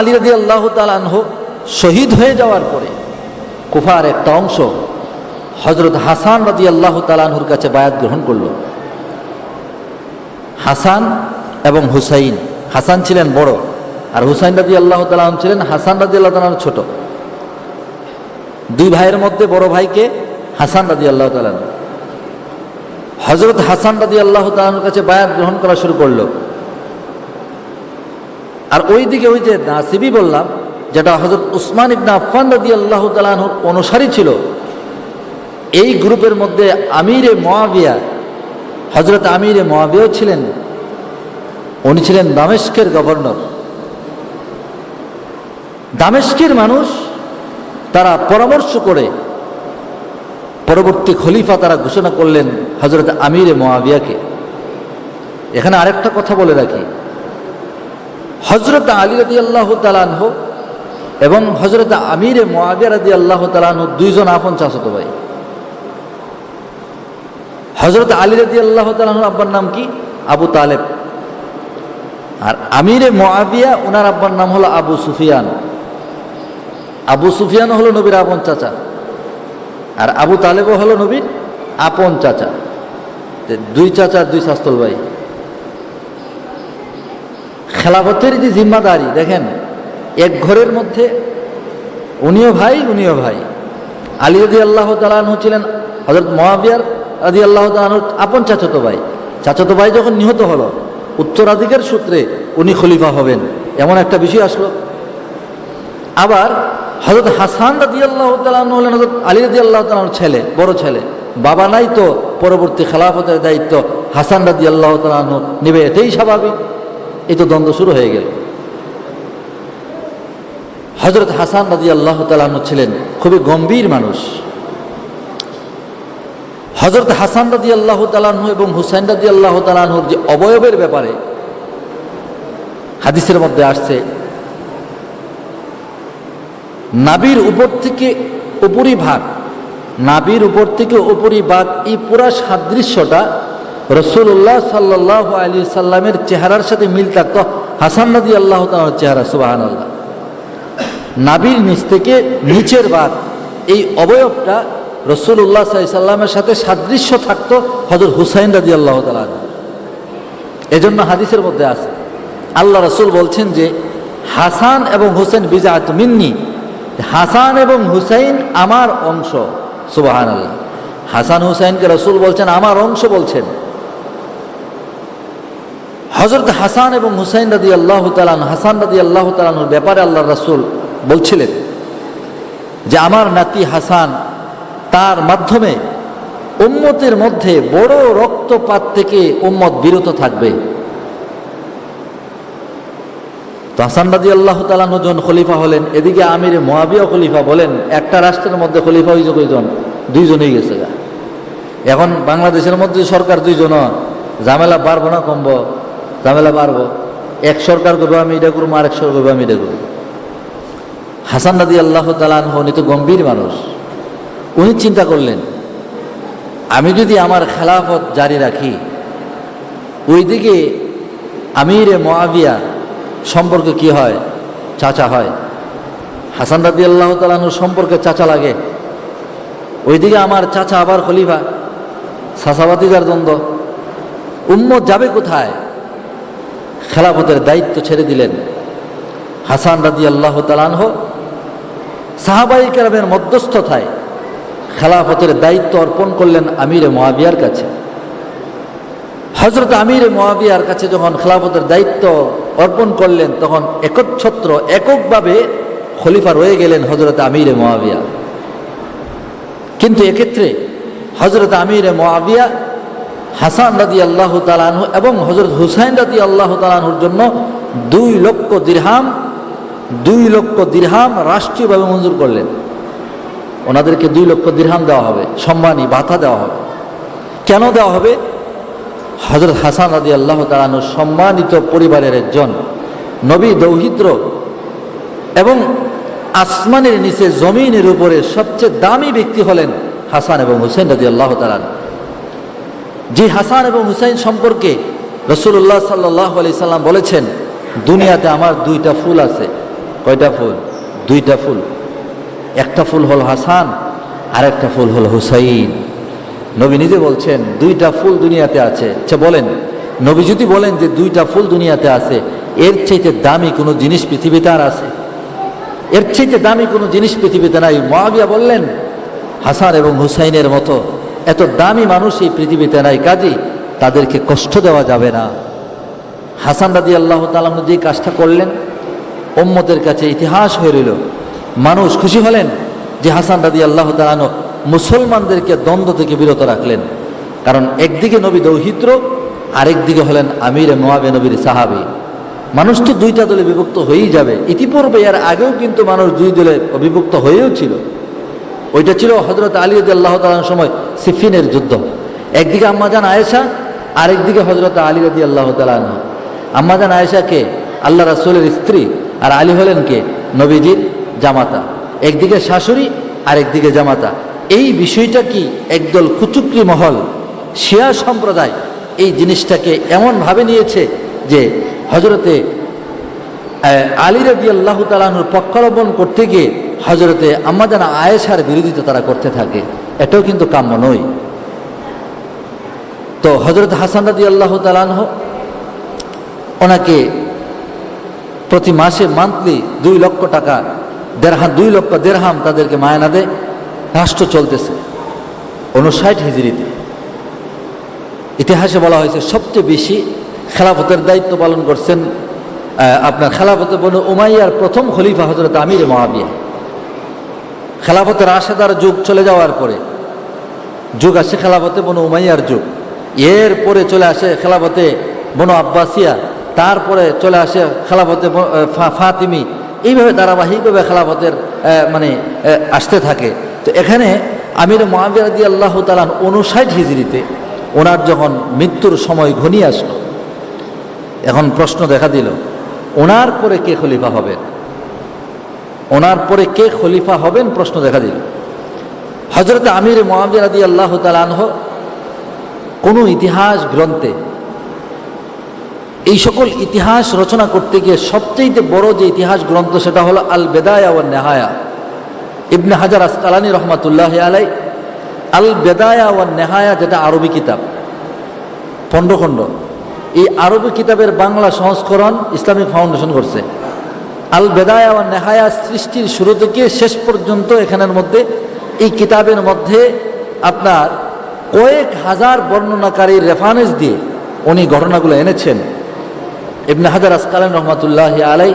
আলী রাজি আল্লাহ তালানহ শহীদ হয়ে যাওয়ার পরে কুফার একটা অংশ হজরত হাসান রাজি আল্লাহ তালানহুর কাছে বায়াত গ্রহণ করল। হাসান এবং হুসাইন, হাসান ছিলেন বড় আর হুসাইন রাজি আল্লাহ তালান ছিলেন হাসান রাজি আল্লাহ তালান ছোট। দুই ভাইয়ের মধ্যে বড় ভাইকে হাসান রাজি আল্লাহ তালান হজরত হাসান রাজি আল্লাহ তালানোর কাছে বায়াত গ্রহণ করা শুরু করল। আর ওই দিকে ওই যে নাসিবি বললাম, যেটা হজরত উসমান ইবনা আফান রাদি আল্লাহ তালাহুর অনুসারী ছিল, এই গ্রুপের মধ্যে আমিরে মোয়াবিয়া হজরত আমিরে মোয়াবিয়াও ছিলেন। উনি ছিলেন দামেস্কের গভর্নর। দামেস্কের মানুষ তারা পরামর্শ করে, পরবর্তী খলিফা তারা ঘোষণা করলেন হজরত আমিরে মোয়াবিয়াকে এখানে আরেকটা কথা বলে রাখি। হজরত আলী রাদি আল্লাহ তালানহ এবং হজরত আমিরে মোয়াবিয়া রাদি আল্লাহ তালানহ দুইজন আপন চাচত ভাই। হজরত আলী রাদি আল্লাহ তালানহ আব্বার নাম কি? আবু তালেব। আর আমিরে মোয়াবিয়া ওনার আব্বার নাম হলো আবু সুফিয়ান। আবু সুফিয়ান হলো নবীর আপন চাচা। আর আবু তালেবও হলো নবীর আপন চাচা। দুই চাচা, দুই শাস্তল ভাই। খেলাফতের যে জিম্মাদারি, দেখেন, এক ঘরের মধ্যে উনিও ভাই উনিও ভাই। আলী রদি আল্লাহ তালাহ ছিলেন হজরত মহাবিয়ার আদি আল্লাহ তালাহুর আপন চাচতো ভাই। চাচতো ভাই যখন নিহত হলো, উত্তরাধিকার সূত্রে উনি খলিফা হবেন, এমন একটা বিষয় আসলো। আবার হজরত হাসান রাদি আল্লাহ তালাহ হলেন হজরত আলী রাদি আল্লাহ তালাহর ছেলে, বড় ছেলে। বাবা নাই তো, পরবর্তী খেলাফতের দায়িত্ব হাসান রাদি আল্লাহ তালাহ নেবে, এটাই স্বাভাবিক। এই তো দ্বন্দ্ব শুরু হয়ে গেল। হজরত হাসান রাজি আল্লাহ তালাহু ছিলেন খুবই গম্ভীর মানুষ। হজরত হাসান রাজি আল্লাহ তালাহু এবং হুসাইন রাজি আল্লাহ তালাহুর যে অবয়বের ব্যাপারে হাদিসের মধ্যে আসছে, নাবির উপর থেকে উপরি ভাগ নাবির উপর থেকে উপরি ভাগ এই পুরা সাদৃশ্যটা রসুল্লাহ সাল্লাহ আলী সাল্লামের চেহারার সাথে মিল থাকত হাসান নদী আল্লাহ তালার চেহারা সুবাহান আল্লাহ নাবির নিচ থেকে নিচের বাদ এই অবয়বটা রসুল্লাহ সাল্লামের সাথে সাদৃশ্য থাকতো হজর হুসাইন রাজি আল্লাহ তালা এজন্য হাদিসের মধ্যে আছে, আল্লাহ রসুল বলছেন যে, হাসান এবং হুসেন বিজাত মিন্নি, হাসান এবং হুসাইন আমার অংশ সুবাহান আল্লাহ হাসান হুসাইনকে রসুল বলছেন, আমার অংশ বলছেন। হজরত হাসান এবং হুসাইন রাদি আল্লাহ তালান হাসান রাদি আল্লাহ তালানুর ব্যাপারে আল্লাহ রাসুল বলছিলেন যে আমার নাতি হাসান তার মাধ্যমে উম্মতের মধ্যে বড় রক্তপাত থেকে উম্মত বিরত থাকবে। তো হাসান রাজি আল্লাহ তালানু জন খলিফা হলেন, এদিকে আমির মহাবিয়া খলিফা বলেন, একটা রাষ্ট্রের মধ্যে খলিফা হয়েছে কয়জন? দুইজনই গেছে এখন বাংলাদেশের মধ্যে সরকার দুইজন, ঝামেলা বাড়বো না কমবো। ঝামেলা বাড়বো। এক সরকার করব আমি এটা করব, আরেক সরকার করব আমি এটা করব। হাসান রাজি আল্লাহ তালান উনি তো গম্ভীর মানুষ। উনি চিন্তা করলেন, আমি যদি আমার খেলাফত জারি রাখি, ওইদিকে আমিরে মোয়াবিয়া সম্পর্কে কি হয়? চাচা হয়। হাসান রাজি আল্লাহ তালানুর সম্পর্কে চাচা লাগে। ওইদিকে আমার চাচা আবার খলিফা সাসাবাদিকার দ্বন্দ্ব। উম্মত যাবে কোথায়? খেলাফতের দায়িত্ব ছেড়ে দিলেন। হাসান রাজি আল্লাহ তালানহ সাহাবাই কেরামের মধ্যস্থতায় খেলাফতের দায়িত্ব অর্পণ করলেন আমিরে মহাবিয়ার কাছে। হজরত আমিরে মহাবিয়ার কাছে যখন খেলাফতের দায়িত্ব অর্পণ করলেন, তখন একচ্ছত্র, এককভাবে খলিফা রয়ে গেলেন হজরত আমিরে মহাবিয়া কিন্তু এক্ষেত্রে হজরত আমিরে মহাবিয়া হাসান রাদি আল্লাহ তালানহু এবং হজরত হুসাইন রাদি আল্লাহ তালানহুর জন্য দুই লক্ষ দীর্হাম, দুই লক্ষ দীর্হাম রাষ্ট্রীয়ভাবে মঞ্জুর করলেন। ওনাদেরকে দুই লক্ষ দীর্হাম দেওয়া হবে, সম্মানী ভাতা দেওয়া হবে। কেন দেওয়া হবে? হজরত হাসান রাজি আল্লাহ তালানুর সম্মানিত পরিবারের একজন নবী দৌহিত্র এবং আসমানের নিচে জমিনের উপরে সবচেয়ে দামি ব্যক্তি হলেন হাসান এবং হুসেন রাজি আল্লাহ তালান যে হাসান এবং হুসাইন সম্পর্কে রসুল্লাহ সাল্লাহ আলি সাল্লাম বলেছেন, দুনিয়াতে আমার দুইটা ফুল আছে। কয়টা ফুল? দুইটা ফুল। একটা ফুল হল হাসান আর একটা ফুল হল হুসাইন। নবী নিজে বলছেন, দুইটা ফুল দুনিয়াতে আছে। আচ্ছা বলেন, নবী যদি বলেন যে দুইটা ফুল দুনিয়াতে আছে, এর চাইতে দামি কোনো জিনিস পৃথিবীতে আর আছে? এর চাইতে দামি কোনো জিনিস পৃথিবীতে নাই। মহাবিয়া বললেন, হাসান এবং হুসাইনের মতো এত দামি মানুষ এই পৃথিবীতে নাই, কাজী তাদেরকে কষ্ট দেওয়া যাবে না। হাসান রাদি আল্লাহ তালাম যে কাজটা করলেন ওম্মতের কাছে ইতিহাস হয়ে রইল। মানুষ খুশি হলেন যে হাসান রাদি আল্লাহ তালানো মুসলমানদেরকে দ্বন্দ্ব থেকে বিরত রাখলেন। কারণ একদিকে নবী দৌহিত্র, আরেকদিকে হলেন আমির মোয়াবে নবীর সাহাবি। মানুষ তো দুইটা দলে বিভক্ত হয়েই যাবে। ইতিপূর্বে এর আগেও কিন্তু মানুষ দুই দলে বিভক্ত হয়েও ছিল। ওইটা ছিল হজরত আলী আল্লাহ তালার সময় সিফিনের যুদ্ধ। একদিকে আম্মাজান আয়েশা, আরেকদিকে হজরত আলী রদি আল্লাহ তালান আম্মাজান আয়েশা কে? আল্লাহ রাসুলের স্ত্রী। আর আলী হলেন কে? নবীজির জামাতা। একদিকে শাশুড়ি আর একদিকে জামাতা। এই বিষয়টা কি একদল কুচুকরি মহল, শিয়া সম্প্রদায় এই জিনিসটাকে এমনভাবে নিয়েছে যে হজরতে আলী রবি আল্লাহ তালানুর পক্ষাবলম্বন করতে গিয়ে হজরতে আম্মাজান আয়েশার বিরোধিতা তারা করতে থাকে। এটাও কিন্তু কাম্য নয়। তো হজরত হাসান রাদি আল্লাহ তালানহ ওনাকে প্রতি মাসে মান্থলি দুই লক্ষ টাকা, দেড়হাম, দুই লক্ষ দেড়হাম তাদেরকে মায়না দেয়। রাষ্ট্র চলতেছে উনষাট হিজড়িতে। ইতিহাসে বলা হয়েছে, সবচেয়ে বেশি খেলাফতের দায়িত্ব পালন করছেন আপনার খেলাফতে বনু উমাইয়ার প্রথম খলিফা হজরত আমির মহাবিয়া। খেলাফতের আশেদার যুগ চলে যাওয়ার পরে যুগ আসে খেলাফতে বনু উমাইয়ার যুগ। এর পরে চলে আসে খেলাফতে বনু আব্বাসিয়া, তারপরে চলে আসে খেলাফতে ফাতিমি। এইভাবে ধারাবাহিকভাবে খেলাফতের মানে আসতে থাকে। তো এখানে আমির মহাবিয়া দিয়ে আল্লাহ তালান উনষাট হিজড়িতে ওনার যখন মৃত্যুর সময় ঘনিয়ে আসলো, এখন প্রশ্ন দেখা দিল, ওনার পরে কে খলিফা হবেন? ওনার পরে কে খলিফা হবেন? প্রশ্ন দেখা দিল। হজরত আমির মোহাম্মদ আদি আল্লাহ তালানহ কোনো ইতিহাস গ্রন্থে এই সকল ইতিহাস রচনা করতে গিয়ে সবচেয়ে বড় যে ইতিহাস গ্রন্থ সেটা হলো আল বেদায়া ও নেহায়া। ইবনে হাজার আসকালানি রহমাতুল্লাহ আলাই আল বেদায়া ও নেহায়া যেটা আরবি কিতাব। খণ্ড এই আরবি কিতাবের বাংলা সংস্করণ ইসলামিক ফাউন্ডেশন করছে। আল বেদায়া ও নেহায়া সৃষ্টির শুরু থেকে শেষ পর্যন্ত এখানের মধ্যে এই কিতাবের মধ্যে আপনার কয়েক হাজার বর্ণনাকারীর রেফারেন্স দিয়ে উনি ঘটনাগুলো এনেছেন। ইবনে হাজার আসকালান রহমতুল্লাহ আলাই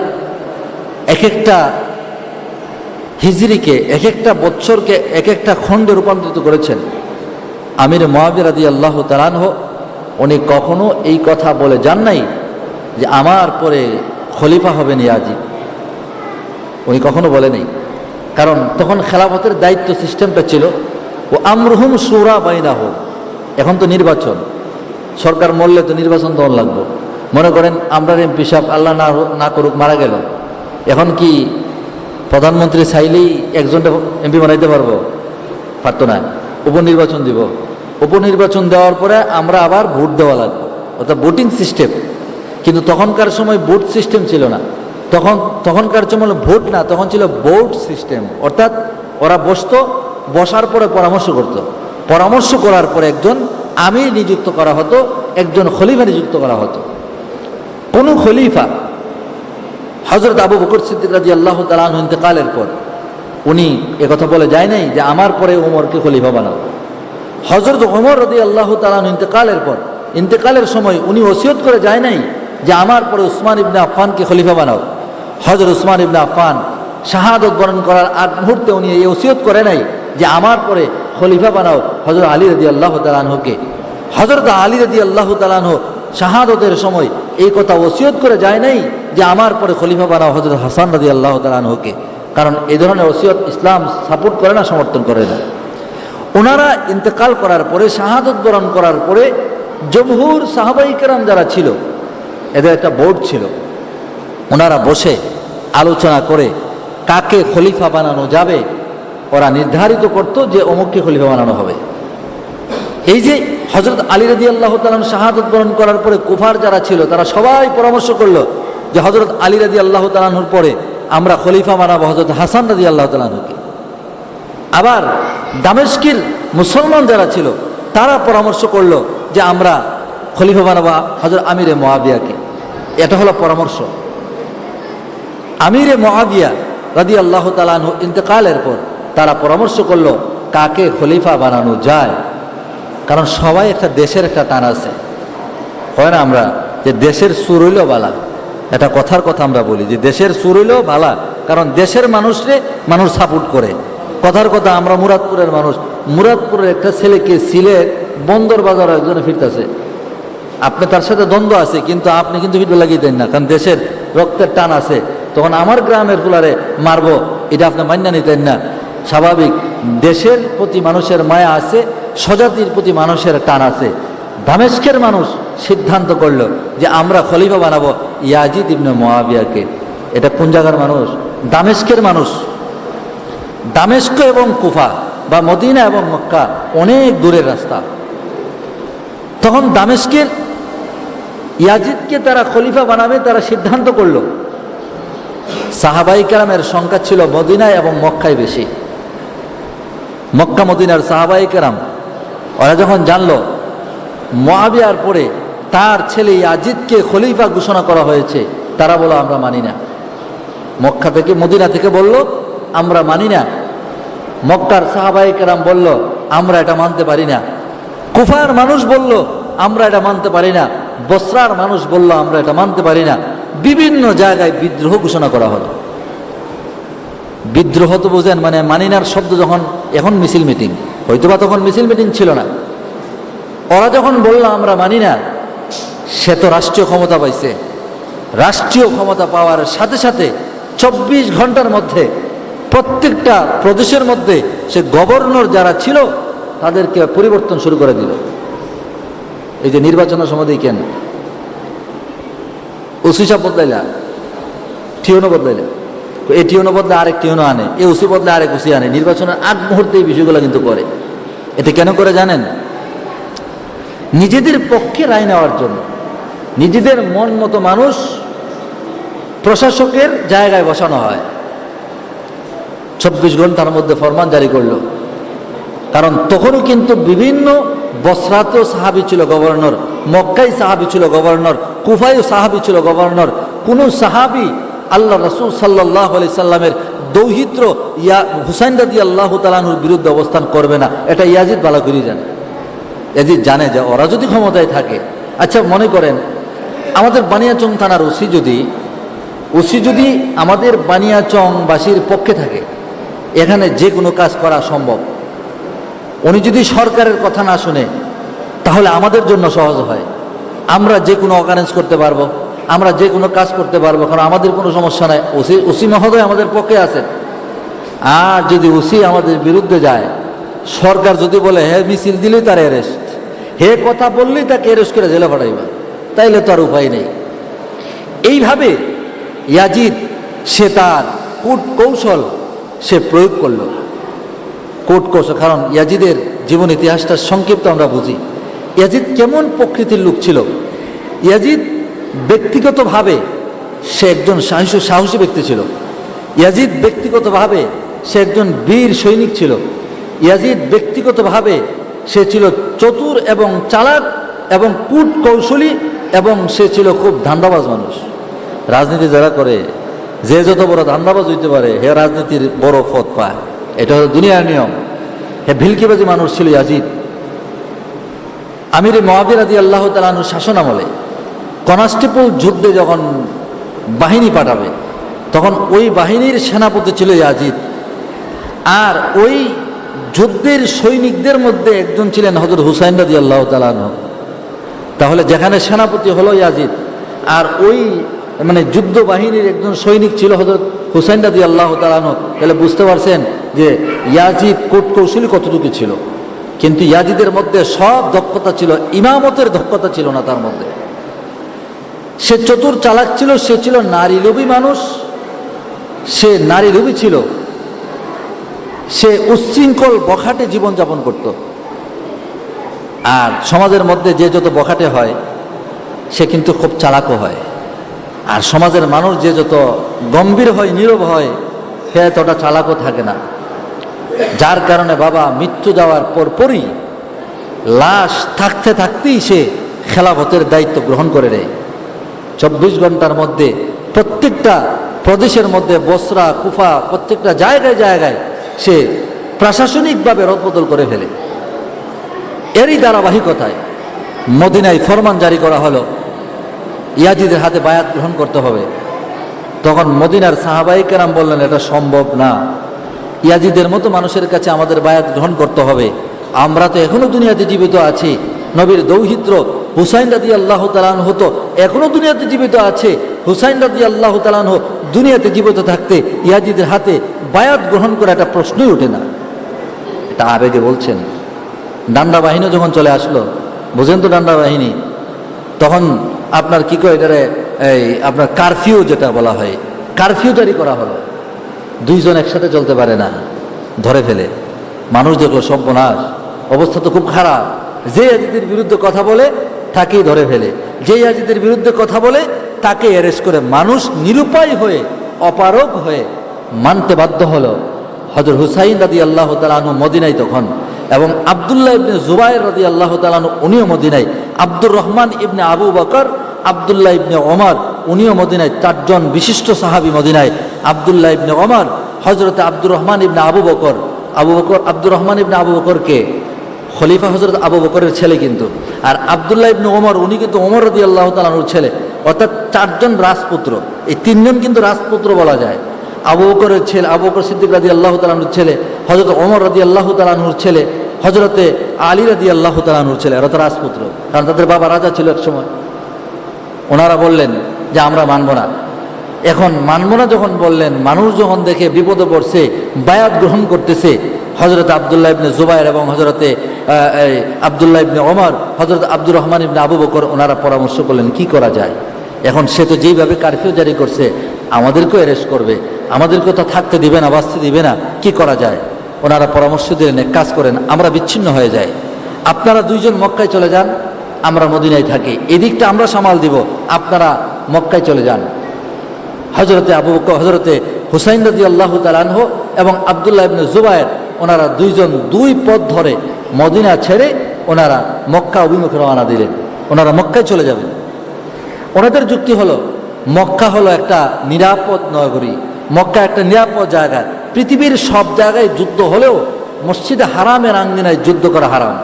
এক একটা হিজরিকে এক একটা বৎসরকে এক একটা খণ্ডে রূপান্তরিত করেছেন। আমির মহাবির আদি আল্লাহ তালানহ উনি কখনো এই কথা বলে যান নাই যে আমার পরে খলিফা হবেন ইয়াজি উনি কখনো বলে নেই। কারণ তখন খেলাফতের দায়িত্ব সিস্টেমটা ছিল, ও আমরুহুম সুরা বাইনা হোক এখন তো নির্বাচন। সরকার মরলে তো নির্বাচন দেওয়ার লাগবো। মনে করেন আমরা এমপি সাহেব আল্লাহ না না করুক মারা গেল। এখন কি প্রধানমন্ত্রী চাইলেই একজনটা এমপি বানাইতে পারব? পারতো না। উপনির্বাচন দিব। উপনির্বাচন দেওয়ার পরে আমরা আবার ভোট দেওয়া লাগবে। অর্থাৎ ভোটিং সিস্টেম কিন্তু তখনকার সময় ভোট সিস্টেম ছিল না। তখন, তখনকার সময় ভোট না, তখন ছিল ভোট সিস্টেম। অর্থাৎ ওরা বসতো, বসার পরে পরামর্শ করত। পরামর্শ করার পরে একজন আমির নিযুক্ত করা হতো, একজন খলিফা নিযুক্ত করা হতো। কোন খলিফা হজরত আবু বকর সিদ্দিক রাজি আল্লাহ তালাহ ইন্তেকালের পর, উনি একথা বলে যায় নাই যে আমার পরে ওমরকে খলিফা বানাও। হজরত ওমর রদি আল্লাহ তালাহ ইন্তেকালের পর, ইন্তেকালের সময় উনি ওসিয়ত করে যায় নাই যে আমার পরে উসমান ইবনে আফানকে খলিফা বানাও। হজরত উসমান ইবনে আফান শাহাদত বরণ করার আগ মুহূর্তে উনি এই ওসিয়ত করে নাই যে আমার পরে খলিফা বানাও হজরত আলী রদি আল্লাহ তালানহকে হজরত আলী রদি আল্লাহ তালানহ শাহাদতের সময় এই কথা ওসিয়ত করে যায় নাই যে আমার পরে খলিফা বানাও হজরত হাসান রদি আল্লাহ তালানহকে কারণ এই ধরনের ওসিয়ত ইসলাম সাপোর্ট করে না, সমর্থন করে না। ওনারা ইন্তেকাল করার পরে, শাহাদত বরণ করার পরে, জমহুর সাহাবাই কেরাম যারা ছিল, এদের একটা বোর্ড ছিল। ওনারা বসে আলোচনা করে কাকে খলিফা বানানো যাবে, ওরা নির্ধারিত করত যে অমুককে খলিফা বানানো হবে। এই যে হজরত আলী রদি আল্লাহ তালন শাহাদত বরণ করার পরে কুফার যারা ছিল, তারা সবাই পরামর্শ করল যে হজরত আলী রদি আল্লাহ তালাহুর পরে আমরা খলিফা মানাবো হজরত হাসান রাজি আল্লাহ তালুকে আবার দামেস্কির মুসলমান যারা ছিল, তারা পরামর্শ করল যে আমরা খলিফা বানাবো হজরত আমিরে মহাবিয়াকে এটা হলো পরামর্শ। আমিরে মহাবিয়া রাদি আল্লাহ তালানহ ইন্তেকালের পর তারা পরামর্শ করল, কাকে খলিফা বানানো যায়? কারণ সবাই একটা দেশের একটা টান আছে। হয় না আমরা? যে দেশের সুর হইলেও বালা। এটা কথার কথা আমরা বলি, যে দেশের সুর হইলেও বালা। কারণ দেশের মানুষরে মানুষ সাপোর্ট করে। কথার কথা, আমরা মুরাদপুরের মানুষ। মুরাদপুরের একটা ছেলেকে সিলেট বন্দর বাজার একজনে ফিরতেছে। আপনি তার সাথে দ্বন্দ্ব আছে, কিন্তু আপনি কিন্তু ফিরবে লাগিয়ে দেন না, কারণ দেশের রক্তের টান আছে। তখন আমার গ্রামের ফুলারে মারবো, এটা আপনি মান্য নিতেন না। স্বাভাবিক, দেশের প্রতি মানুষের মায়া আছে, স্বজাতির প্রতি মানুষের টান আছে। দামেস্কের মানুষ সিদ্ধান্ত করল যে আমরা খলিফা বানাবো ইয়াজিদ ইবনে মোয়াবিয়াকে এটা কোন জায়গার মানুষ? দামেস্কের মানুষ। দামেস্ক এবং কুফা বা মদিনা এবং মক্কা অনেক দূরের রাস্তা। তখন দামেস্কের ইয়াজিদকে তারা খলিফা বানাবে, তারা সিদ্ধান্ত করল। সাহাবাই কালামের সংখ্যা ছিল মদিনায় এবং মক্কায় বেশি। মক্কা মদিনার সাহাবাই কালাম ওরা যখন জানলো মহাবিয়ার পরে তার ছেলে আজিদকে খলিফা ঘোষণা করা হয়েছে, তারা বলো আমরা মানি না। মক্কা থেকে, মদিনা থেকে বলল, আমরা মানি না। মক্কার সাহাবাই কেরাম বলল, আমরা এটা মানতে পারি না। কুফার মানুষ বলল, আমরা এটা মানতে পারি না। বসরার মানুষ বলল, আমরা এটা মানতে পারি না। বিভিন্ন জায়গায় বিদ্রোহ ঘোষণা করা হলো। বিদ্রোহ তো বোঝেন মানে মানিনার শব্দ যখন, এখন মিছিল মিটিং, হয়তোবা তখন মিছিল মিটিং ছিল না। ওরা যখন বলল, আমরা মানি না সে তো রাষ্ট্রীয় ক্ষমতা পাইছে। রাষ্ট্রীয় ক্ষমতা পাওয়ার সাথে সাথে চব্বিশ ঘণ্টার মধ্যে, প্রত্যেকটা প্রদেশের মধ্যে সে গভর্নর যারা ছিল, তাদেরকে পরিবর্তন শুরু করে দিল। এই যে নির্বাচনের সময় কেন ওসি সাহেব বদলাইলা? টিওনো বদলাইলা? এই টিওনো বদলে আরেক টিওনো আনে, এই ওসি বদলে আরেক ওসি আনে। নির্বাচনের আগ মুহূর্তে এই বিষয়গুলো কিন্তু করে। এতে কেন করে জানেন? নিজেদের পক্ষে রায় নেওয়ার জন্য। নিজেদের মন মতো মানুষ প্রশাসকের জায়গায় বসানো হয়। চব্বিশ ঘণ্টার মধ্যে ফরমান জারি করল। কারণ তখনও কিন্তু বিভিন্ন বসরাতেও সাহাবি ছিল গভর্নর মক্কাই সাহাবি ছিল গভর্নর কুফাইও সাহাবি ছিল গভর্নর। কোন সাহাবি আল্লাহ রসুল সাল্লাহ আলি সাল্লামের দৌহিত্র ইয়া হুসাইন রাদি আল্লাহ তালানুর বিরুদ্ধে অবস্থান করবে না। এটা ইয়াজিদ বালা করি জানে। ইয়াজিদ জানে যে ওরা যদি ক্ষমতায় থাকে। আচ্ছা মনে করেন, আমাদের বানিয়াচং থানার ওসি যদি ওসি যদি আমাদের বানিয়াচংবাসীর পক্ষে থাকে, এখানে যে কোনো কাজ করা সম্ভব। উনি যদি সরকারের কথা না শুনে, তাহলে আমাদের জন্য সহজ হয়। আমরা যে কোনো অকারেন্স করতে পারব, আমরা যে কোনো কাজ করতে পারব, কারণ আমাদের কোনো সমস্যা নাই। ওসি ওসি মহোদয় আমাদের পক্ষে আছেন। আর যদি ওসি আমাদের বিরুদ্ধে যায়, সরকার যদি বলে, হে মিছিল দিলেই তার অ্যারেস্ট হে কথা বললেই তাকে অ্যারেস্ট করে জেলে পাঠাইবা। তাইলে তো আর উপায় নেই। এইভাবে ইয়াজিদ, সে তার কূট কৌশল সে প্রয়োগ করল। কোট কৌশল, কারণ ইয়াজিদের জীবন ইতিহাসটা সংক্ষিপ্ত আমরা বুঝি। কেমন প্রকৃতির লোক ছিল? ইয়াজিদ ব্যক্তিগতভাবে সে একজন সাহসী সাহসী ব্যক্তি ছিল। ইয়াজিদ ব্যক্তিগতভাবে সে একজন বীর সৈনিক ছিল। ইয়াজিদ ব্যক্তিগতভাবে সে ছিল চতুর এবং চালাক এবং কূট কৌশলী এবং সে ছিল খুব ধান্দাবাজ মানুষ। রাজনীতি যারা করে, যে যত বড় ধান্দাবাজ হইতে পারে, হে রাজনীতির বড় পথ পায় এটা হলো দুনিয়ার নিয়ম। হে ভিলকিবাজি মানুষ ছিল ইয়াজিদ। আমির মহাবির আদি আল্লাহ তালানুর শাসন আমলে কনস্টেবল যুদ্ধে যখন বাহিনী পাঠাবে, তখন ওই বাহিনীর সেনাপতি ছিল ইয়াজিদ। আর ওই যুদ্ধের সৈনিকদের মধ্যে একজন ছিলেন হজরত হুসাইন রাজি আল্লাহ তালানহ তাহলে যেখানে সেনাপতি হলো ইয়াজিদ, আর ওই মানে যুদ্ধ বাহিনীর একজন সৈনিক ছিল হজরত হুসাইন রাজি আল্লাহ তালানহ তাহলে বুঝতে পারছেন যে ইয়াজিদ কোট কৌশলী কতটুকু ছিল। কিন্তু ইয়াজিদের মধ্যে সব দক্ষতা ছিল, ইমামতের দক্ষতা ছিল না তার মধ্যে। সে চতুর চালাক ছিল, সে ছিল নারী লোভী মানুষ, সে নারী লোভী ছিল। সে উচ্ছৃঙ্খল বখাটে জীবনযাপন করত। আর সমাজের মধ্যে যে যত বখাটে হয়, সে কিন্তু খুব চালাকও হয়। আর সমাজের মানুষ যে যত গম্ভীর হয়, নীরব হয়, সে এতটা চালাকও থাকে না। যার কারণে বাবা মৃত্যু যাওয়ার পরপরই লাশ থাকতে থাকতেই সে খেলাফতের দায়িত্ব গ্রহণ করে নেয়। চব্বিশ ঘণ্টার মধ্যে প্রত্যেকটা প্রদেশের মধ্যে বসরা, কুফা, প্রত্যেকটা জায়গায় জায়গায় সে প্রশাসনিকভাবে রদবদল করে ফেলে। এরই ধারাবাহিকতায় মদিনায় ফরমান জারি করা হলো। ইয়াজিদের হাতে বায়াত গ্রহণ করতে হবে। তখন মদিনার সাহাবাই কেরাম বললেন, এটা সম্ভব না। ইয়াজিদের মতো মানুষের কাছে আমাদের বায়াত গ্রহণ করতে হবে। আমরা তো এখনও দুনিয়াতে জীবিত আছি। নবীর দৌহিত্র হুসাইন রাদি আল্লাহ তালান হতো এখনও দুনিয়াতে জীবিত আছে। হুসাইন রাদি আল্লাহ তালান দুনিয়াতে জীবিত থাকতে ইয়াজিদের হাতে বায়াত গ্রহণ করা একটা প্রশ্নই ওঠে না। এটা আবেগে বলছেন। ডান্ডা বাহিনী যখন চলে আসলো, বুঝেন তো ডান্ডা বাহিনী, তখন আপনার কি করে এটারে, এই আপনার কারফিউ যেটা বলা হয়, কারফিউ জারি করা হলো। দুইজন একসাথে চলতে পারে না। ধরে ফেলে। মানুষ দেখল সর্বনাশ অবস্থা তো খুব খারাপ। যে আজিদের বিরুদ্ধে কথা বলে, তাকেই ধরে ফেলে। যে আজিদের বিরুদ্ধে কথা বলে, তাকে অ্যারেস্ট করে মানুষ নিরুপায় হয়ে, অপারগ হয়ে মানতে বাধ্য হলো। হজর হুসাইন রাদি আল্লাহ তালানু মদিনাই তখন এবং আবদুল্লাহ ইবনে জুবাইর রাদি আল্লাহ তালানু উনিও মদিনাই আব্দুর রহমান ইবনে আবু বকর, আবদুল্লাহ ইবনে ওমর উনিও মদিনায়। চারজন বিশিষ্ট সাহাবি মদিনায়। আবদুল্লাহ ইবনে ওমর হজরত আব্দুর রহমান ইবনে আবু বকর। আবু বকর, আব্দুর রহমান ইবনে আবু বকরকে, খলিফা হজরত আবু বকরের ছেলে কিন্তু। আর আবদুল্লাহ ইবনে ওমর, উনি কিন্তু ওমর রদি আল্লাহ তালানুর ছেলে। অর্থাৎ চারজন রাজপুত্র। এই তিনজন কিন্তু রাজপুত্র বলা যায়। আবু বকরের ছেলে, আবু বকর সিদ্দিক রাদি আল্লাহ তালানুর ছেলে হজরত ওমর রাদি আল্লাহ তালানুর ছেলে হজরতে আলী রাদি আল্লাহ তালানুর ছেলে তো রাজপুত্র। কারণ তাদের বাবা রাজা ছিল এক সময়। ওনারা বললেন যে, আমরা মানব না। এখন মানব না যখন বললেন, মানুষ যখন দেখে বিপদে পড়ছে, বায়াত গ্রহণ করতেছে হজরত আবদুল্লাহ ইবনে জুবাইর এবং হজরতে আবদুল্লাহ ইবনে ওমর হজরত আব্দুর রহমান ইবনে আবু বকর, ওনারা পরামর্শ করলেন, কি করা যায়? এখন সে তো যেইভাবে কারফিউ জারি করছে, আমাদেরকেও অ্যারেস্ট করবে, আমাদেরকেও তো থাকতে দিবে না, বাঁচতে দিবে না, কি করা যায়? ওনারা পরামর্শ দিলেন, এক কাজ করেন, আমরা বিচ্ছিন্ন হয়ে যাই। আপনারা দুইজন মক্কায় চলে যান, আমরা মদিনায় থাকি, এদিকটা আমরা সামাল দিব, আপনারা মক্কায় চলে যান। হজরতে আবু বকর হজরতে হুসাইন রাজি আল্লাহ তালানহ এবং আবদুল্লাহ ইবনে জুবায়ের, ওনারা দুইজন দুই পথ ধরে মদিনা ছেড়ে ওনারা মক্কা অভিমুখে রওনা দিলেন। ওনারা মক্কায় চলে যাবেন। ওনাদের যুক্তি হলো, মক্কা হলো একটা নিরাপদ নগরী, মক্কা একটা নিরাপদ জায়গা। পৃথিবীর সব জায়গায় যুদ্ধ হলেও মসজিদে হারামের আঙ্গিনায় যুদ্ধ করা হারাম।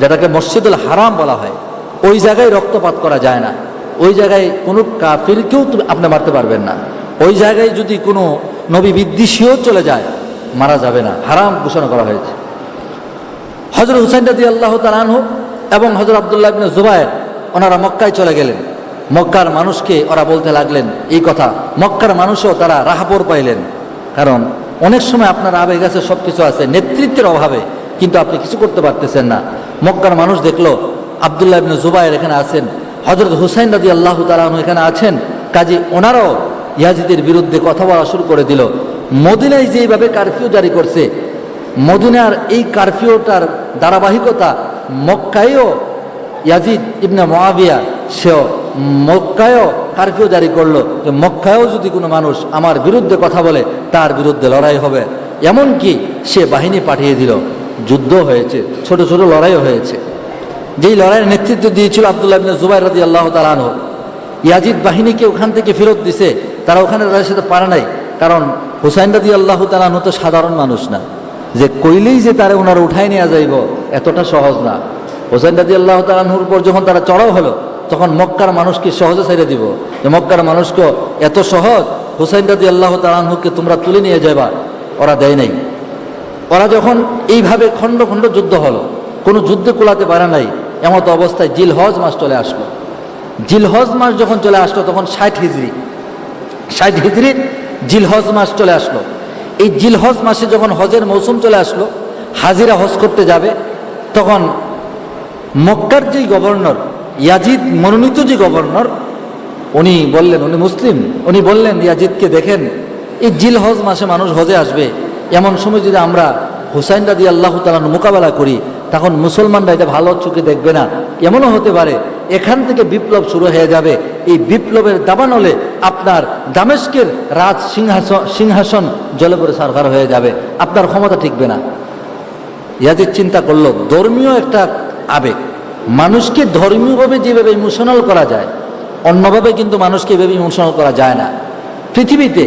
যেটাকে মসজিদুল হারাম বলা হয়, ওই জায়গায় রক্তপাত করা যায় না। ওই জায়গায় কোনো কাফিরকেও আপনি মারতে পারবেন না। ওই জায়গায় যদি কোনো নবী বিদ্বেষীও চলে যায়, মারা যাবে না। হারাম ঘোষণা করা হয়েছে। হজরত হুসাইন রাজি আল্লাহ তালানহ এবং হজরত আবদুল্লাহ ইবনে জুবায়ের ওনারা মক্কায় চলে গেলেন। মক্কার মানুষকে ওরা বলতে লাগলেন এই কথা। মক্কার মানুষও তারা রাহাপর পাইলেন। কারণ অনেক সময় আপনার আবেগ আছে সব কিছু আছে, নেতৃত্বের অভাবে কিন্তু আপনি কিছু করতে পারতেছেন না। মক্কার মানুষ দেখল আবদুল্লাহ ইবনে জুবায়ের এখানে আছেন। হজরত হুসাইন রাজি আল্লাহ তালাহু এখানে আছেন। কাজে ওনারাও ইয়াজিদের বিরুদ্ধে কথা বলা শুরু করে দিল। মদিনায় যেভাবে কারফিউ জারি করছে, মদিনার এই কারফিউটার ধারাবাহিকতা মক্কায়ও ইয়াজিদ ইবনে মহাবিয়া সেও মক্কায়ও কারফিউ জারি করল যে মক্কায়ও যদি কোনো মানুষ আমার বিরুদ্ধে কথা বলে, তার বিরুদ্ধে লড়াই হবে। এমনকি সে বাহিনী পাঠিয়ে দিল। যুদ্ধ হয়েছে, ছোট ছোট লড়াইও হয়েছে। যেই লড়াইয়ের নেতৃত্ব দিয়েছিল আবদুল্লাহ ইবনে জুবাইর রাদি আল্লাহ তালানহ ইয়াজিদ বাহিনীকে ওখান থেকে ফেরত দিছে। তারা ওখানে তাদের সাথে পারে নাই। কারণ হুসাইন রাদি আল্লাহ তালানহ তো সাধারণ মানুষ না। যে কইলেই যে তারা ওনারা উঠাই নেওয়া যাইব, এতটা সহজ না। হোসেন রাজি আল্লাহ তালাহুর উপর যখন তারা চড়াও হলো, তখন মক্কার মানুষকে সহজে ছেড়ে দিব। যে মক্কার মানুষকে এত সহজ, হুসাইন রাজি আল্লাহ তালাহুকে তোমরা তুলে নিয়ে যাবা ওরা দেয় নাই। ওরা যখন এইভাবে খণ্ড খণ্ড যুদ্ধ হলো, কোনো যুদ্ধে কোলাতে পারে নাই। এমত অবস্থায় জিল হজ মাস চলে আসলো। জিল হজ মাস যখন চলে আসলো, তখন ষাট হিজড়ি ষাট জিল হজ মাস চলে আসলো। এই জিল হজ মাসে যখন হজের মৌসুম চলে আসলো, হাজিরা হজ করতে যাবে, তখন মক্কার যেই গভর্নর, ইয়াজিদ মনোনীত যে গভর্নর, উনি বললেন, উনি মুসলিম, উনি বললেন, ইয়াজিদকে দেখেন, এই জিল হজ মাসে মানুষ হজে আসবে। এমন সময় যদি আমরা হুসাইন রাদি আল্লাহ তালান মোকাবেলা করি তখন মুসলমানরা এটা ভালো চোখে দেখবে না। এমনও হতে পারে, এখান থেকে বিপ্লব শুরু হয়ে যাবে। এই বিপ্লবের দাবানলে আপনার দামেস্কের রাজ সিংহাসন সিংহাসন জলে পরে সরকার হয়ে যাবে। আপনার ক্ষমতা টিকবে না। ইয়াজিদ চিন্তা করল, ধর্মীয় একটা আবেগ। মানুষকে ধর্মীয়ভাবে যেভাবে ইমোশনাল করা যায়, অন্যভাবে কিন্তু মানুষকে এভাবে ইমোশনাল করা যায় না। পৃথিবীতে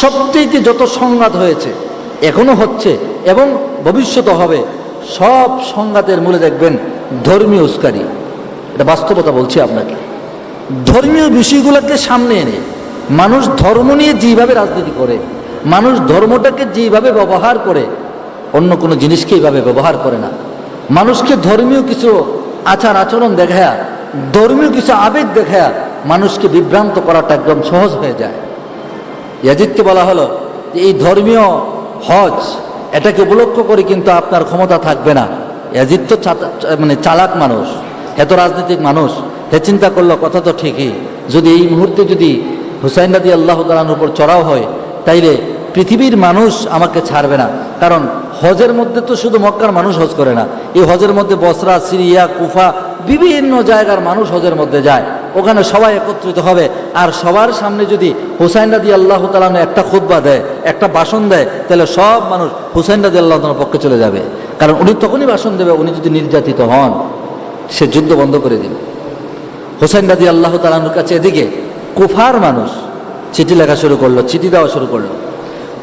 সবচেয়ে যত সংঘাত হয়েছে, এখনও হচ্ছে এবং ভবিষ্যতে হবে। সব সংঘাতের মূলে দেখবেন ধর্মীয় উস্কারি এটা বাস্তবতা বলছি আপনাকে। ধর্মীয় বিষয়গুলোকে সামনে এনে মানুষ ধর্ম নিয়ে যেভাবে রাজনীতি করে, মানুষ ধর্মটাকে যেভাবে ব্যবহার করে, অন্য কোনো জিনিসকে এইভাবে ব্যবহার করে না। মানুষকে ধর্মীয় কিছু আচার আচরণ দেখায়া, ধর্মীয় কিছু আবেগ দেখায়া মানুষকে বিভ্রান্ত করাটা একদম সহজ হয়ে যায়। ইয়াজিদকে বলা হলো এই ধর্মীয় হজ এটাকে উপলক্ষ করে কিন্তু আপনার ক্ষমতা থাকবে না। ইয়াজিদ তো মানে চালাক মানুষ এত রাজনৈতিক মানুষ হে চিন্তা করল কথা তো ঠিকই। যদি এই মুহূর্তে যদি হুসাইন রাদি আল্লাহ তালার উপর চড়াও হয়, তাইলে পৃথিবীর মানুষ আমাকে ছাড়বে না। কারণ হজের মধ্যে তো শুধু মক্কার মানুষ হজ করে না, এই হজের মধ্যে বসরা, সিরিয়া, কুফা বিভিন্ন জায়গার মানুষ হজের মধ্যে যায়। ওখানে সবাই একত্রিত হবে। আর সবার সামনে যদি হুসাইন রাদি আল্লাহ তালানো একটা খুদ্া দেয়, একটা ভাষণ দেয়, তাহলে সব মানুষ হুসাইন রাদি আল্লাহ তালার পক্ষে চলে যাবে। কারণ উনি তখনই ভাষণ দেবে, উনি যদি নির্যাতিত হন, সে যুদ্ধ বন্ধ করে দিবে। হোসেন রাদি আল্লাহ তালানুর কাছে এদিকে কুফার মানুষ চিঠি লেখা শুরু করল, চিঠি দেওয়া শুরু করল।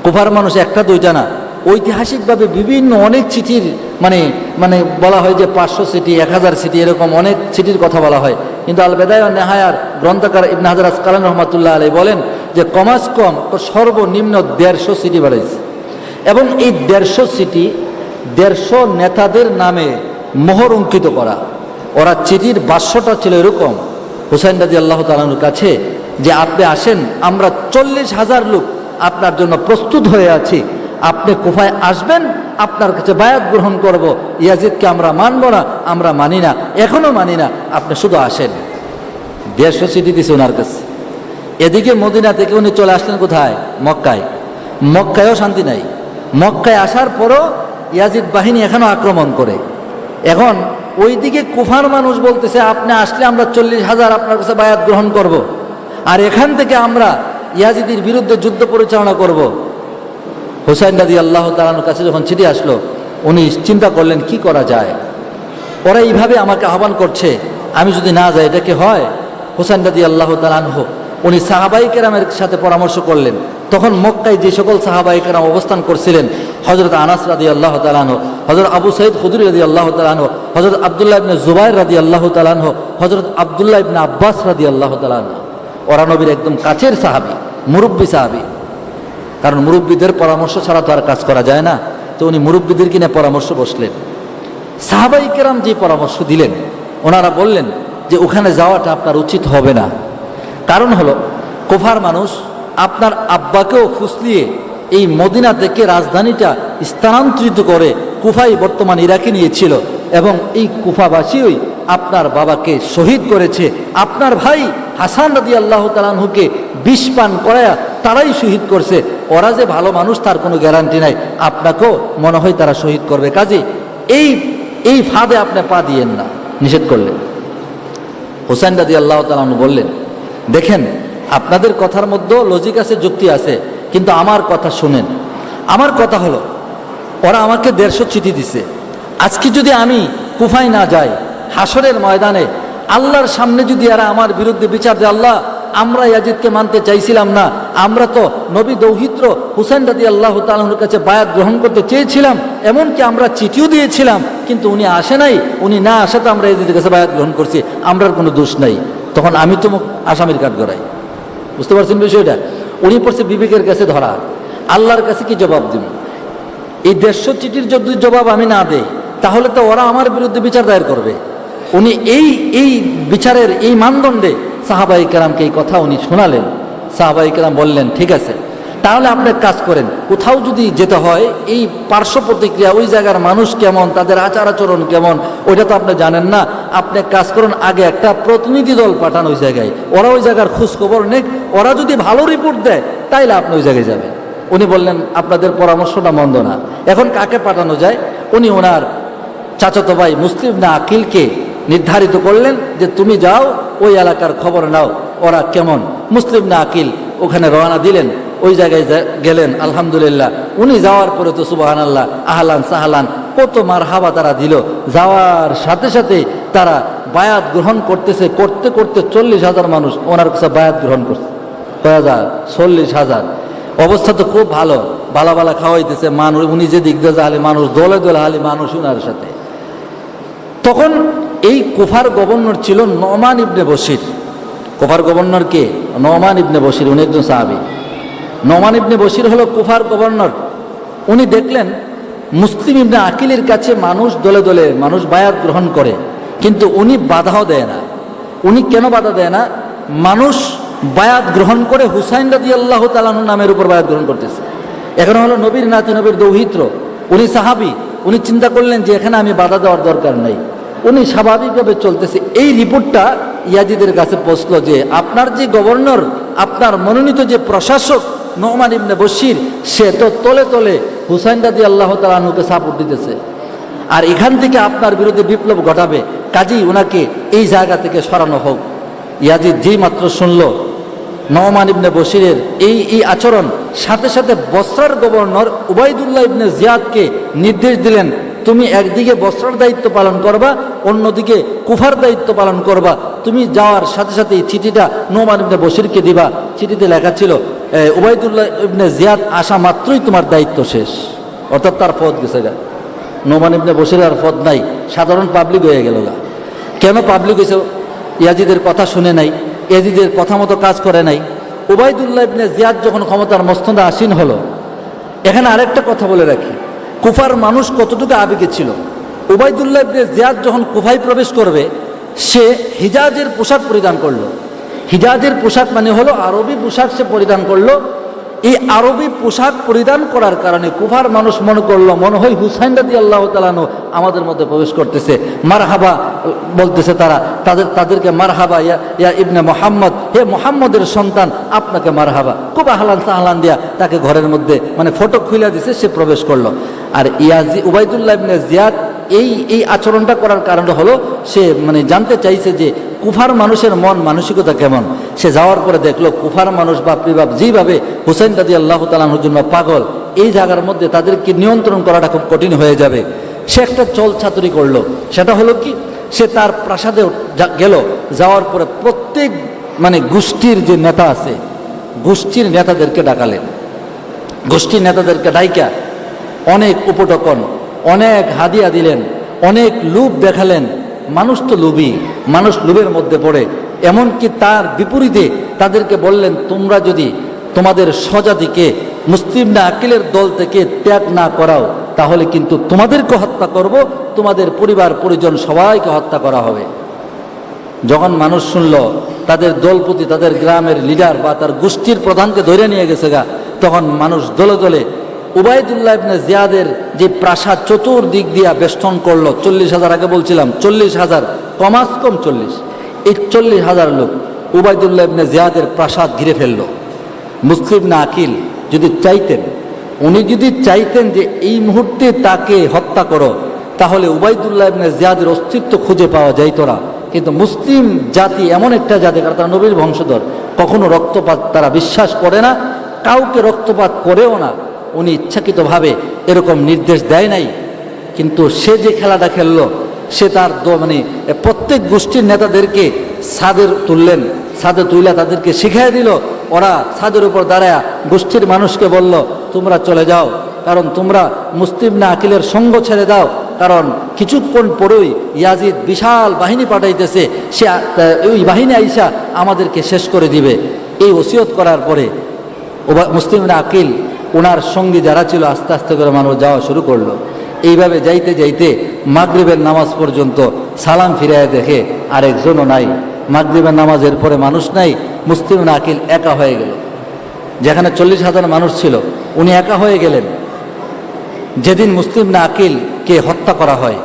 কুফার মানুষ একটা, দুইটা না ঐতিহাসিকভাবে বিভিন্ন অনেক চিঠির মানে মানে বলা হয় যে পাঁচশো সিটি এক হাজার সিটি এরকম অনেক চিঠির কথা বলা হয়। কিন্তু আল বেদায় নেহায়ার গ্রন্থকার ইবন হাজার আসকালান রহমতুল্লাহ আলী বলেন যে কমাস কম সর্বনিম্ন দেড়শো সিটি বাড়াইছে এবং এই দেড়শো সিটি দেড়শো নেতাদের নামে মোহর অঙ্কিত করা। ওরা চিঠির বাস্যটা ছিল এরকম। হুসাইন রাজি আল্লাহ তালানুর কাছে যে আপনি আসেন, আমরা চল্লিশ হাজার লোক আপনার জন্য প্রস্তুত হয়ে আছি। আপনি কোফায় আসবেন, আপনার কাছে বায়াত গ্রহণ করব। ইয়াজিদকে আমরা মানব না, আমরা মানি না, এখনও মানি না, আপনি শুধু আসেন। দেড়শো চিঠি দিছে ওনার কাছে। এদিকে মদিনা থেকে উনি চলে আসলেন কোথায়? মক্কায়। মক্কায়ও শান্তি নাই। মক্কায় আসার পরও ইয়াজিদ বাহিনী এখনও আক্রমণ করে। এখন ওইদিকে কুফার মানুষ বলতেছে, আপনি আসলে আমরা চল্লিশ হাজার আপনার কাছে বায়াত গ্রহণ করব। আর এখান থেকে আমরা ইয়াজিদির বিরুদ্ধে যুদ্ধ পরিচালনা করব। হোসাইন দাদি আল্লাহ তালানোর কাছে যখন চিঠি আসলো, উনি চিন্তা করলেন, কি করা যায়? ওরা এইভাবে আমাকে আহ্বান করছে, আমি যদি না যাই, এটা কি হয়? হোসেন রাদি আল্লাহ তালানহ উনি সাহাবাই কেরামের সাথে পরামর্শ করলেন। তখন মক্কায় যে সকল সাহাবাই কেরাম অবস্থান করছিলেন হজরত আনাস রাদি আল্লাহ তালানহ হজরত আবু সঈদ খুদুর রাদি আল্লাহ তালানহ হজরত আবদুল্লাহ ইবনে জুবাইর রাদি আল্লাহ তালানহ হজরত আবদুল্লাহ ইবনে আব্বাস রাদি আল্লাহ তালানহ ওরা নবীর একদম কাছের সাহাবি, মুরব্বী সাহাবি। কারণ মুরব্বীদের পরামর্শ ছাড়া তো আর কাজ করা যায় না। তো উনি মুরব্বীদের কিনে পরামর্শ বসলেন। সাহাবাই কেরাম যে পরামর্শ দিলেন, ওনারা বললেন যে ওখানে যাওয়াটা আপনার উচিত হবে না। কারণ হলো, কোফার মানুষ আপনার আব্বাকেও ফুসলিয়ে এই মদিনা থেকে রাজধানীটা স্থানান্তরিত করে কুফাই বর্তমান ইরাকে নিয়েছিল এবং এই কুফাবাসীই আপনার বাবাকে শহীদ করেছে। আপনার ভাই হাসান রাদি আল্লাহ তালানহুকে বিষ পান করায়া তারাই শহীদ করছে। ওরা যে ভালো মানুষ, তার কোনো গ্যারান্টি নাই। আপনাকেও মনে হয় তারা শহীদ করবে। কাজে, এই এই ফাঁদে আপনি পা দিয়েন না। নিষেধ করলেন। হোসেন দাদি আল্লাহ তালু বললেন, দেখেন, আপনাদের কথার মধ্যেও লজিক আছে, যুক্তি আছে, কিন্তু আমার কথা শুনেন। আমার কথা হলো, ওরা আমাকে দেড়শো চিঠি দিছে। আজকে যদি আমি কুফায় না যাই হাসরের ময়দানে আল্লাহর সামনে যদি এরা আমার বিরুদ্ধে বিচার দেয়, আল্লাহ আমরা ইয়াজিদকে মানতে চাইছিলাম না। আমরা তো নবী দৌহিত্র হুসেন রাদি আল্লাহ তালুর কাছে বায়াত গ্রহণ করতে চেয়েছিলাম, এমনকি আমরা চিঠিও দিয়েছিলাম, কিন্তু উনি আসে নাই, উনি না আসাতে আমরা ইয়াজিদের কাছে বায়াত গ্রহণ করছি, আমরার কোনো দোষ নাই। তখন আমি তো আসামির কাঠ গড়াই। বুঝতে পারছেন বিষয়টা? উনি পড়ছে বিবেকের কাছে ধরা। আল্লাহর কাছে কি জবাব দিব? এই দেড়শো চিঠির যদি জবাব আমি না দেই, তাহলে তো ওরা আমার বিরুদ্ধে বিচার দায়ের করবে। উনি এই এই বিচারের এই মানদণ্ডে সাহাবাই কেরামকে এই কথা উনি শোনালেন। সাহাবাই কেরাম বললেন, ঠিক আছে, তাহলে আপনি কাজ করেন। কোথাও যদি যেতে হয়, এই পার্শ্ব প্রতিক্রিয়া, ওই জায়গার মানুষ কেমন, তাদের আচার আচরণ কেমন, ওইটা তো আপনি জানেন না। আপনি কাজ করুন, আগে একটা প্রতিনিধি দল পাঠান ওই জায়গায়। ওরা ওই জায়গার খোঁজ খবর নেক, ওরা যদি ভালো রিপোর্ট দেয়, তাইলে আপনি ওই জায়গায় যাবেন। উনি বললেন, আপনাদের পরামর্শটা মন্দ না। এখন কাকে পাঠানো যায়? উনি ওনার চাচাতো ভাই মুসলিম না আকিলকে নির্ধারিত করলেন যে, তুমি যাও ওই এলাকার খবর নাও, ওরা কেমন? মুসলিম না আকিল? ওখানে রওনা দিলেন, ওই জায়গায় গেলেন, আলহামদুলিল্লাহ। উনি যাওয়ার পরে তো সুবাহান আল্লাহ আহলান সাহালান, কত মার হাবা তারা দিল। যাওয়ার সাথে সাথে তারা বায়াত গ্রহণ করতেছে, করতে করতে চল্লিশ হাজার মানুষ, ওনার কাছে বায়াত গ্রহণ করছে। হাজার? চল্লিশ হাজার। অবস্থা তো খুব ভালো, বালা বালা খাওয়াইতেছে মানুষ, উনি যে দিক দিয়ে মানুষ, দলে দলে হালি মানুষ উনার সাথে। তখন এই কুফার গভর্নর ছিল নমান ইবনে বসির কুফার গভর্নর কে? নমান ইবনে বসির উনি একজন সাহাবি। নমান ইবনে বসির হলো কুফার গভর্নর। উনি দেখলেন মুসলিম ইবনে আকিলের কাছে মানুষ দলে দলে, মানুষ বায়াত গ্রহণ করে, কিন্তু উনি বাধাও দেয় না। উনি কেন বাধা দেয় না? মানুষ বায়াত গ্রহণ করে হুসাইন রাজি আল্লাহ তালানুর নামের উপর বায়াত গ্রহণ করতেছে। এখন হলো নবীর নাতি, নবীর দৌহিত্র। উনি সাহাবি, উনি চিন্তা করলেন যে এখানে আমি বাধা দেওয়ার দরকার নেই। উনি স্বাভাবিকভাবে চলতেছে। এই রিপোর্টটা ইয়াজিদের কাছে পৌঁছলো যে আপনার যে গভর্নর, আপনার মনোনীত যে প্রশাসক নোমান ইবনে বশির, সে তো তলে তলে হুসাইন রাজি আল্লাহ তালানুকে সাপোর্ট দিতেছে। আর এখান থেকে আপনার বিরুদ্ধে বিপ্লব ঘটাবে, কাজেই ওনাকে এই জায়গা থেকে সরানো হোক। ইয়াজিদ যেই মাত্র শুনল নওমান ইবনে বশিরের এই এই আচরণ, সাথে সাথে বস্ত্রার গভর্নর উবাইদুল্লাহ ইবনে জিয়াদকে নির্দেশ দিলেন তুমি একদিকে বস্ত্রার দায়িত্ব পালন করবা অন্যদিকে কুফার দায়িত্ব পালন করবা। তুমি যাওয়ার সাথে সাথে চিঠিটা নোমান ইবনে বশিরকে দিবা। চিঠিতে লেখা ছিল এ, উবাইদুল্লাহ ইবনে জিয়াদ আসা মাত্রই তোমার দায়িত্ব শেষ। অর্থাৎ তার পথ গেছে গা। নোমান ইবনে বসির আর পদ নাই। সাধারণ পাবলিক হয়ে গেল গা। কেন পাবলিক হয়েছে? ইয়াজিদের কথা শুনে নাই ইয়াজিদের কথা মতো কাজ করে নাই। উবাইদুল্লাহ ইবনে জিয়াদ যখন ক্ষমতার মস্তদে আসীন হলো এখানে আরেকটা কথা বলে রাখি। কুফার মানুষ কতটুকু আবেগে ছিল? উবায়দুল্লাহ ইবনে জিয়াদ যখন কুফায় প্রবেশ করবে, সে হিজাজের পোশাক পরিধান করল। হিজাজের পোশাক মানে হলো আরবি পোশাক সে পরিধান করল এই আরবি পোশাক পরিধান করার কারণে কুফার মানুষ মনে করল, মনে হয় হুসাইন রাদি আল্লাহ তালানো আমাদের মধ্যে প্রবেশ করতেছে। মারহাবা বলতেছে তারা, তাদের, তাদেরকে মারহাবা, ইয়া ইয়া ইবনে মোহাম্মদ, হে মোহাম্মদের সন্তান, আপনাকে মারহাবা। খুব আহলান সাহলান দিয়া তাকে ঘরের মধ্যে মানে ফটো খুলে দিছে, সে প্রবেশ করল। আর ইয়াজি, উবাইদুল্লাহ ইবনে জিয়াদ এই এই আচরণটা করার কারণ হলো, সে মানে জানতে চাইছে যে কুফার মানুষের মন মানসিকতা কেমন। সে যাওয়ার পরে দেখল কুফার মানুষ বাপরি বাপ যেইভাবে হুসেন দাদি আল্লাহ তালাহুর জন্য পাগল, এই জায়গার মধ্যে তাদেরকে নিয়ন্ত্রণ করাটা খুব কঠিন হয়ে যাবে। সে একটা চল ছাতুরি করল। সেটা হলো কি? সে তার প্রাসাদে গেল, যাওয়ার পরে প্রত্যেক মানে গোষ্ঠীর যে নেতা আছে, গোষ্ঠীর নেতাদেরকে ডাকালেন। গোষ্ঠীর নেতাদেরকে ডাইকা অনেক উপটকন অনেক হাদিয়া দিলেন, অনেক লুপ দেখালেন। মানুষ তো লুবি মানুষ লুবের মধ্যে পড়ে। এমনকি তার বিপরীতে তাদেরকে বললেন, তোমরা যদি তোমাদের স্বজাতিকে মুসলিম না, আকিলের দল থেকে ত্যাগ না করাও, তাহলে কিন্তু তোমাদেরকে হত্যা করব, তোমাদের পরিবার, পরিজন সবাইকে হত্যা করা হবে। যখন মানুষ শুনল, তাদের দলপতি তাদের গ্রামের লিডার বা তার গোষ্ঠীর প্রধানকে ধরে নিয়ে গেছে গা, তখন মানুষ দলে দলে উবায়দুল্লাহ ইবনে জিয়াদের যে প্রাসাদ চতুর্দিক দিয়া বেষ্টন করল, চল্লিশ হাজার, আগে বলছিলাম, চল্লিশ হাজার, কমাস কম চল্লিশ এই চল্লিশ হাজার লোক উবায়দুল্লাহ ইবনে জিয়াদের প্রাসাদ ঘিরে ফেলল। মুসলিম না আকিল, যদি চাইতেন, উনি যদি চাইতেন যে এই মুহূর্তে তাকে হত্যা করো, তাহলে উবাইদুল্লাহ ইবনে জিয়াদের অস্তিত্ব খুঁজে পাওয়া যাইত না। কিন্তু মুসলিম জাতি এমন একটা জাতি, কারণ তারা নবীর বংশধর, কখনো রক্তপাত তারা বিশ্বাস করে না, কাউকে রক্তপাত করেও না। উনি ইচ্ছাকৃতভাবে এরকম নির্দেশ দেয় নাই। কিন্তু সে যে খেলাটা খেললো, সে তার মানে প্রত্যেক গোষ্ঠীর নেতাদেরকে ছাদের তুললেন, ছাদে তুইলা তাদেরকে শিখিয়ে দিল। ওরা ছাদের উপর দাঁড়ায় গোষ্ঠীর মানুষকে বলল, তোমরা চলে যাও, কারণ তোমরা মুসলিম না আকিলের সঙ্গ ছেড়ে দাও। কারণ কিছুক্ষণ পরেই ইয়াজিদ বিশাল বাহিনী পাঠাইতেছে, সে ওই বাহিনী আইসা আমাদেরকে শেষ করে দিবে। এই ওসিয়ত করার পরে মুসলিম না আকিল ওনার সঙ্গী যারা ছিল, আস্তে আস্তে করে মানুষ যাওয়া শুরু করল। এইভাবে যাইতে যাইতে মাগরিবের নামাজ পর্যন্ত সালাম ফিরায় দেখে আরেকজনও নাই। মাগরিবের নামাজের পরে মানুষ নাই, মুসলিম আকিল একা হয়ে গেল। যেখানে চল্লিশ হাজার মানুষ ছিল, উনি একা হয়ে গেলেন। যেদিন মুসলিম না আকিলকে হত্যা করা হয়,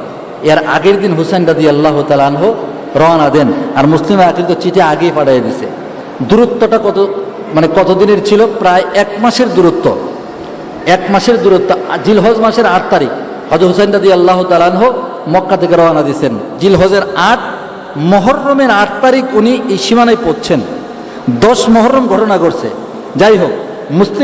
এর আগের দিন হুসেন দাদি আল্লাহ তালানহ রওনা দেন, আর মুসলিম আকিল তো চিঠি আগেই পাঠিয়ে দিছে। দূরত্বটা কত মানে কতদিনের ছিল? প্রায় এক মাসের দূরত্ব। এক মাসের দূরত্ব, জিলহজ মাসের আট তারিখ। হজ হুসেন দাদি আল্লাহ তালান হোক মক্কা থেকে রওনা দিয়েছেন। জিলহজের আট, মহরমের আট তারিখ উনি এই সীমানায় পড়ছেন দশ মহরম ঘটনা করছে। যাই হোক, মুসলিম